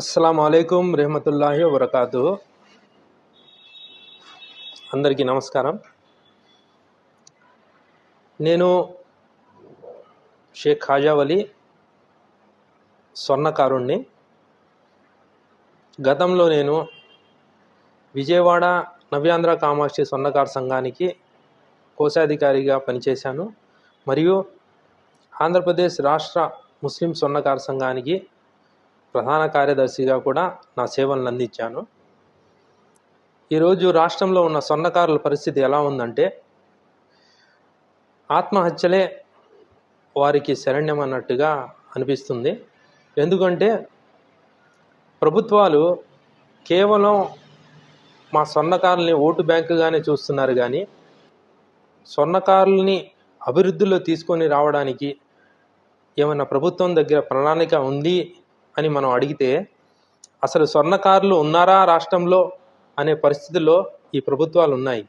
అస్సలం అయికం రెహమతుల్లాహి వరకాతు అందరికీ నమస్కారం. నేను షేక్ ఖాజావలి స్వర్ణకారుణ్ణి. గతంలో నేను విజయవాడ నవ్యాంధ్ర కామాక్షి స్వర్ణకార సంఘానికి కోశాధికారిగా పనిచేశాను. మరియు ఆంధ్రప్రదేశ్ రాష్ట్ర ముస్లిం స్వర్ణకార సంఘానికి ప్రధాన కార్యదర్శిగా కూడా నా సేవలను అందించాను. ఈరోజు రాష్ట్రంలో ఉన్న స్వర్ణకారుల పరిస్థితి ఎలా ఉందంటే ఆత్మహత్యలే వారికి శరణ్యం అన్నట్టుగా అనిపిస్తుంది. ఎందుకంటే ప్రభుత్వాలు కేవలం మా స్వర్ణకారుల్ని ఓటు బ్యాంకుగానే చూస్తున్నారు కానీ స్వర్ణకారుల్ని అభివృద్ధిలో తీసుకొని రావడానికి ఏమైనా ప్రభుత్వం దగ్గర ప్రణాళిక ఉంది అని మనం అడిగితే అసలు స్వర్ణకారులు ఉన్నారా రాష్ట్రంలో అనే పరిస్థితుల్లో ఈ ప్రభుత్వాలు ఉన్నాయి.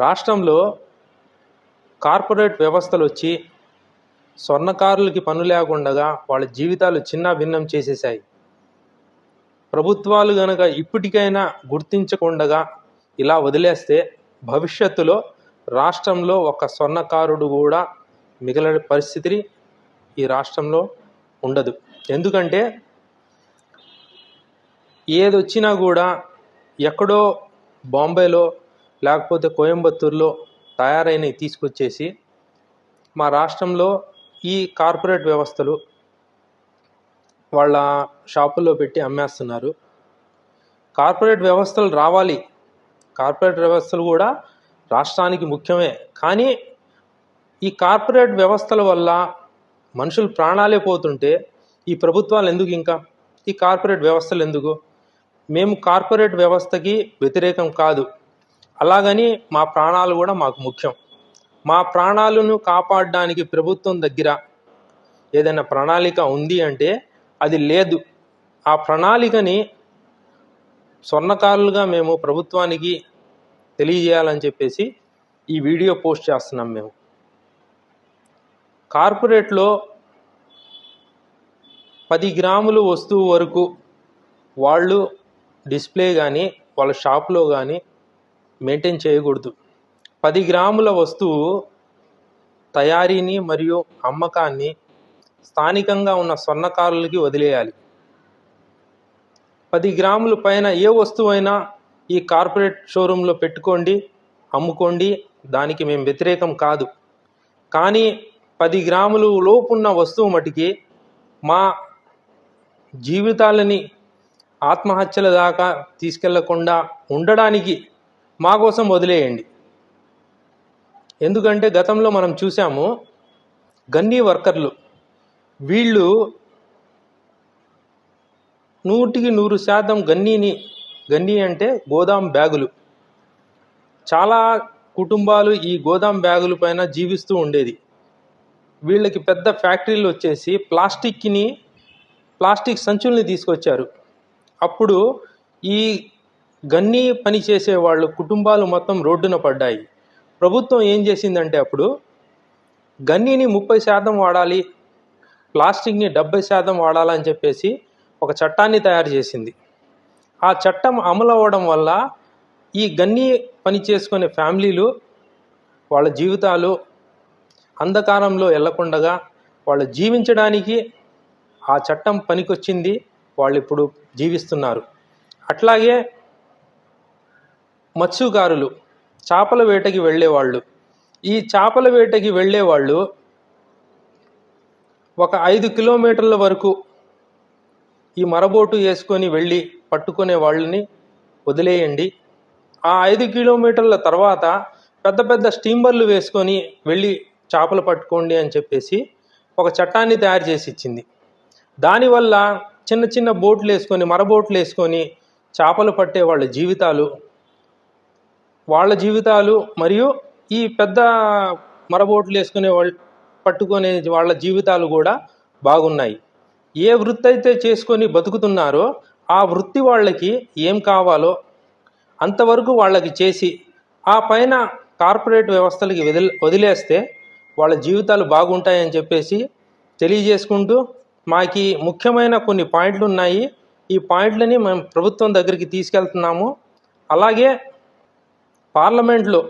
రాష్ట్రంలో కార్పొరేట్ వ్యవస్థలు వచ్చి స్వర్ణకారులకి పను లేకుండా వాళ్ళ జీవితాలు చిన్న భిన్నం చేసేసాయి ప్రభుత్వాలు గనక ఇప్పటికైనా గుర్తించకుండా ఇలా వదిలేస్తే భవిష్యత్తులో రాష్ట్రంలో ఒక స్వర్ణకారుడు కూడా మిగిలిన పరిస్థితి ఈ రాష్ట్రంలో ఉండదు. ఎందుకంటే ఏదొచ్చినా కూడా ఎక్కడో బాంబేలో లేకపోతే కోయంబత్తూర్లో తయారైనవి తీసుకొచ్చేసి మా రాష్ట్రంలో ఈ కార్పొరేట్ వ్యవస్థలు వాళ్ళ షాపుల్లో పెట్టి అమ్మేస్తున్నారు. కార్పొరేట్ వ్యవస్థలు రావాలి. కార్పొరేట్ వ్యవస్థలు కూడా రాష్ట్రానికి ముఖ్యమే. కానీ ఈ కార్పొరేట్ వ్యవస్థల వల్ల మనుషులు ప్రాణాలే పోతుంటే ఈ ప్రభుత్వాలు ఎందుకు ఇంకా? ఈ కార్పొరేట్ వ్యవస్థలు ఎందుకు? మేము కార్పొరేట్ వ్యవస్థకి వ్యతిరేకం కాదు. అలాగని మా ప్రాణాలు కూడా మాకు ముఖ్యం. మా ప్రాణాలను కాపాడడానికి ప్రభుత్వం దగ్గర ఏదైనా ప్రణాళిక ఉంది అంటే అది లేదు. ఆ ప్రణాళికని స్వర్ణకారులుగా మేము ప్రభుత్వానికి తెలియజేయాలని చెప్పేసి ఈ వీడియో పోస్ట్ చేస్తున్నాం మేము. కార్పొరేట్లో పది గ్రాములు వస్తువు వరకు వాళ్ళు డిస్ప్లే కానీ వాళ్ళ షాప్లో కానీ మెయింటైన్ చేయకూడదు. పది గ్రాముల వస్తువు తయారీని మరియు అమ్మకాన్ని స్థానికంగా ఉన్న స్వర్ణకారులకి వదిలేయాలి. పది గ్రాముల పైన ఏ వస్తువైనా ఈ కార్పొరేట్ షోరూంలో పెట్టుకోండి అమ్ముకోండి దానికి మేము వ్యతిరేకం కాదు. కానీ పది గ్రాములు లోపున్న వస్తువు మటుకి మా జీవితాలని ఆత్మహత్యల దాకా తీసుకెళ్ళకుండా ఉండడానికి మా కోసం వదిలేయండి. ఎందుకంటే గతంలో మనం చూసాము గన్నీ వర్కర్లు వీళ్ళు నూటికి నూరు శాతం గన్నీని గన్నీ అంటే గోదాం బ్యాగులు. చాలా కుటుంబాలు ఈ గోదాం బ్యాగుల పైన జీవిస్తూ ఉండేది. వీళ్ళకి పెద్ద ఫ్యాక్టరీలు వచ్చేసి ప్లాస్టిక్ని ప్లాస్టిక్ సంచుల్ని తీసుకొచ్చారు. అప్పుడు ఈ గన్నీ పని చేసే వాళ్ళు కుటుంబాలు మొత్తం రోడ్డున పడ్డాయి. ప్రభుత్వం ఏం చేసిందంటే అప్పుడు గన్నీని ముప్పై శాతం వాడాలి ప్లాస్టిక్ని డెబ్బై శాతం వాడాలని చెప్పేసి ఒక చట్టాన్ని తయారు చేసింది. ఆ చట్టం అమలు అవ్వడం వల్ల ఈ గన్నీ పని చేసుకునే ఫ్యామిలీలు వాళ్ళ జీవితాలు అంధకారంలో వెళ్ళకుండగా వాళ్ళు జీవించడానికి ఆ చట్టం పనికొచ్చింది వాళ్ళు ఇప్పుడు జీవిస్తున్నారు. అట్లాగే మత్స్యకారులు చేపల వేటకి వెళ్ళేవాళ్ళు. ఈ చేపల వేటకి వెళ్ళేవాళ్ళు ఒక ఐదు కిలోమీటర్ల వరకు ఈ మరబోటు వేసుకొని వెళ్ళి పట్టుకునే వాళ్ళని వదిలేయండి. ఆ ఐదు కిలోమీటర్ల తర్వాత పెద్ద పెద్ద స్టీమర్లు వేసుకొని వెళ్ళి చేపలు పట్టుకోండి అని చెప్పేసి ఒక చట్టాన్ని తయారు చేసి ఇచ్చింది. దానివల్ల చిన్న చిన్న బోట్లు వేసుకొని మరబోట్లు వేసుకొని చేపలు పట్టే వాళ్ళ జీవితాలు వాళ్ళ జీవితాలు మరియు ఈ పెద్ద మరబోట్లు వేసుకునే వాళ్ళు పట్టుకునే వాళ్ళ జీవితాలు కూడా బాగున్నాయి. ఏ వృత్తి అయితే చేసుకొని బతుకుతున్నారో ఆ వృత్తి వాళ్ళకి ఏం కావాలో అంతవరకు వాళ్ళకి చేసి ఆ పైన కార్పొరేట్ వ్యవస్థలకి వదిలే వదిలేస్తే వాళ్ళ జీవితాలు బాగుంటాయని చెప్పేసి తెలియజేసుకుంటూ మాకు ముఖ్యమైన కొన్ని పాయింట్లు ఉన్నాయి ఈ పాయింట్లని మేము ప్రభుత్వం దగ్గరికి తీసుకెళ్తున్నాము. అలాగే పార్లమెంట్లో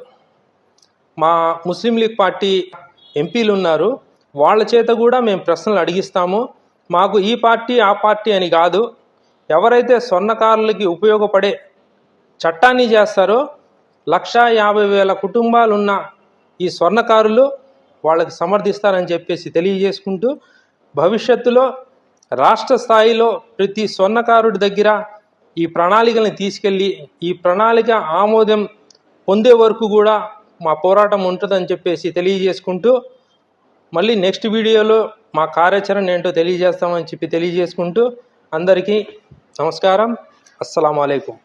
మా ముస్లిం లీగ్ పార్టీ ఎంపీలు ఉన్నారు వాళ్ళ చేత కూడా మేము ప్రశ్నలు అడిగిస్తాము. మాకు ఈ పార్టీ ఆ పార్టీ అని కాదు. ఎవరైతే స్వర్ణకారులకి ఉపయోగపడే చట్టాన్ని చేస్తారో లక్షా యాభై వేల కుటుంబాలున్న ఈ స్వర్ణకారులు వాళ్ళకి సమర్థిస్తారని చెప్పేసి తెలియజేసుకుంటూ భవిష్యత్తులో రాష్ట్ర స్థాయిలో ప్రతి స్వర్ణకారుడి దగ్గర ఈ ప్రణాళికల్ని తీసుకెళ్ళి ఈ ప్రణాళిక ఆమోదం పొందే వరకు కూడా మా పోరాటం ఉంటుందని చెప్పేసి తెలియజేసుకుంటూ మళ్ళీ నెక్స్ట్ వీడియోలో మా కార్యాచరణ ఏంటో తెలియజేస్తామని చెప్పి తెలియజేసుకుంటూ అందరికీ నమస్కారం. అస్సలం అయికం